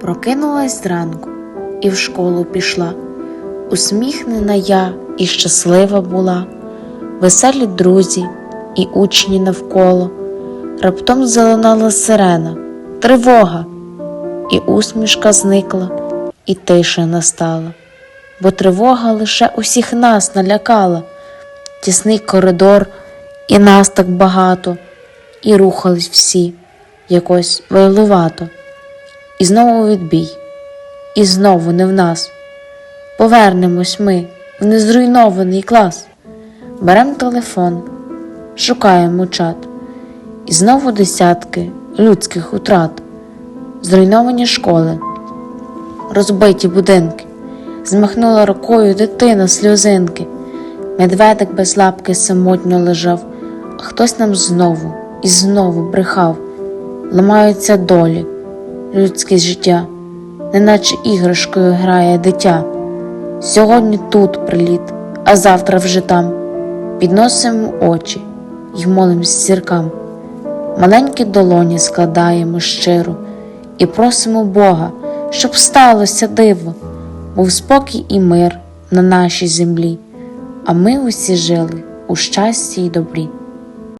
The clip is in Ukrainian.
Прокинулась зранку і в школу пішла. Усміхнена я і щаслива була, веселі друзі і учні навколо. Раптом залунала сирена, тривога, і усмішка зникла, і тиша настала, бо тривога лише усіх нас налякала, тісний коридор, і нас так багато, і рухались всі якось вайлувато. І знову відбій, і знову не в нас. Повернемось ми в незруйнований клас. Берем телефон, шукаємо чат, і знову десятки людських утрат, зруйновані школи, розбиті будинки, змахнула рукою дитина сльозинки, медведик без лапки самотньо лежав, а хтось нам знову і знову брехав, ламаються долі, людське життя, неначе іграшкою грає дитя. Сьогодні тут приліт, а завтра вже там. Підносимо очі й молимось зіркам. Маленькі долоні складаємо щиро і просимо Бога, щоб сталося диво, був спокій і мир на нашій землі, а ми усі жили у щасті й добрі.